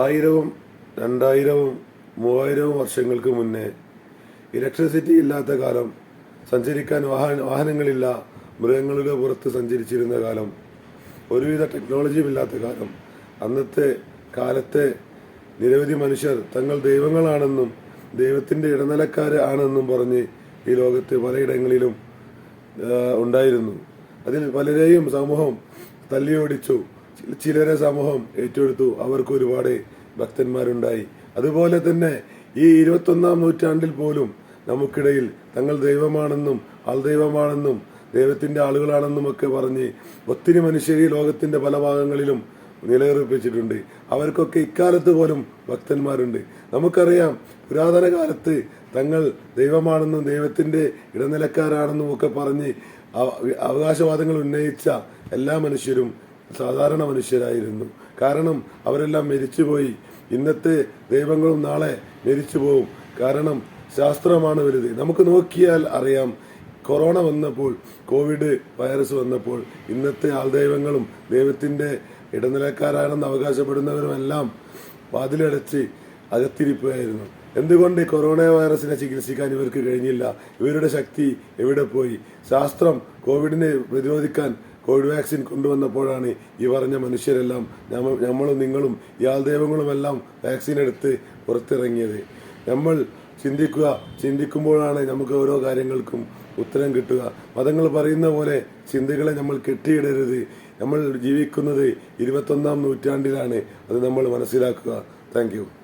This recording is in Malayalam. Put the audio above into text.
ആയിരവും രണ്ടായിരവും മൂവായിരവും വർഷങ്ങൾക്ക് മുന്നേ ഇലക്ട്രിസിറ്റി ഇല്ലാത്ത കാലം സഞ്ചരിക്കാൻ വാഹന വാഹനങ്ങളില്ല മൃഗങ്ങളുടെ പുറത്ത് സഞ്ചരിച്ചിരുന്ന കാലം ഒരുവിധ ടെക്നോളജിയും ഇല്ലാത്ത കാലം. അന്നത്തെ കാലത്തെ നിരവധി മനുഷ്യർ തങ്ങൾ ദൈവങ്ങളാണെന്നും ദൈവത്തിന്റെ ഇടനിലക്കാർ ആണെന്നും പറഞ്ഞ് ഈ ലോകത്ത് പലയിടങ്ങളിലും ഉണ്ടായിരുന്നു. അതിൽ പലരെയും സമൂഹം തല്ലിയോടിച്ചു. ചിലരെ സമൂഹം ഏറ്റെടുത്തു. അവർക്ക് ഒരുപാട് ഭക്തന്മാരുണ്ടായി. അതുപോലെ തന്നെ ഈ ഇരുപത്തൊന്നാം നൂറ്റാണ്ടിൽ പോലും നമുക്കിടയിൽ തങ്ങൾ ദൈവമാണെന്നും ആൾ ദൈവമാണെന്നും ദൈവത്തിന്റെ ആളുകളാണെന്നും ഒക്കെ പറഞ്ഞ് ഒത്തിരി മനുഷ്യർ ഈ ലോകത്തിന്റെ പല ഭാഗങ്ങളിലും നിലയുറപ്പിച്ചിട്ടുണ്ട്. അവർക്കൊക്കെ ഇക്കാലത്ത് പോലും ഭക്തന്മാരുണ്ട്. നമുക്കറിയാം പുരാതന കാലത്ത് തങ്ങൾ ദൈവമാണെന്നും ദൈവത്തിന്റെ ഇടനിലക്കാരാണെന്നും ഒക്കെ പറഞ്ഞ് അവകാശവാദങ്ങൾ ഉന്നയിച്ച എല്ലാ മനുഷ്യരും സാധാരണ മനുഷ്യരായിരുന്നു. കാരണം അവരെല്ലാം മരിച്ചുപോയി. ഇന്നത്തെ ദൈവങ്ങളും നാളെ മരിച്ചു പോവും കാരണം ശാസ്ത്രമാണ് വലുത്. നമുക്ക് നോക്കിയാൽ അറിയാം. കൊറോണ വന്നപ്പോൾ കോവിഡ് വൈറസ് വന്നപ്പോൾ ഇന്നത്തെ ആൾദൈവങ്ങളും ദൈവത്തിന്റെ ഇടനിലക്കാരാണെന്ന് അവകാശപ്പെടുന്നവരുമെല്ലാം വാതിലടച്ച് അകത്തിരിക്കുകയായിരുന്നു എന്തുകൊണ്ട് കൊറോണ വൈറസിനെ ചികിത്സിക്കാൻ ഇവർക്ക് കഴിഞ്ഞില്ല? ഇവരുടെ ശക്തി എവിടെ പോയി? ശാസ്ത്രം കോവിഡിനെ പ്രതിരോധിക്കാൻ കോവിഡ് വാക്സിൻ കൊണ്ടുവന്നപ്പോഴാണ് ഈ പറഞ്ഞ മനുഷ്യരെല്ലാം നമ്മളും നിങ്ങളും ഇയാൾ ദൈവങ്ങളുമെല്ലാം വാക്സിൻ എടുത്ത് പുറത്തിറങ്ങിയത്. നമ്മൾ ചിന്തിക്കുക ചിന്തിക്കുമ്പോഴാണ് നമുക്ക് ഓരോ കാര്യങ്ങൾക്കും ഉത്തരം കിട്ടുക. മതങ്ങൾ പറയുന്ന പോലെ ചിന്തകളെ നമ്മൾ കെട്ടിയിടരുത്. നമ്മൾ ജീവിക്കുന്നത് ഇരുപത്തൊന്നാം നൂറ്റാണ്ടിലാണ്. അത് നമ്മൾ മനസ്സിലാക്കുക. താങ്ക്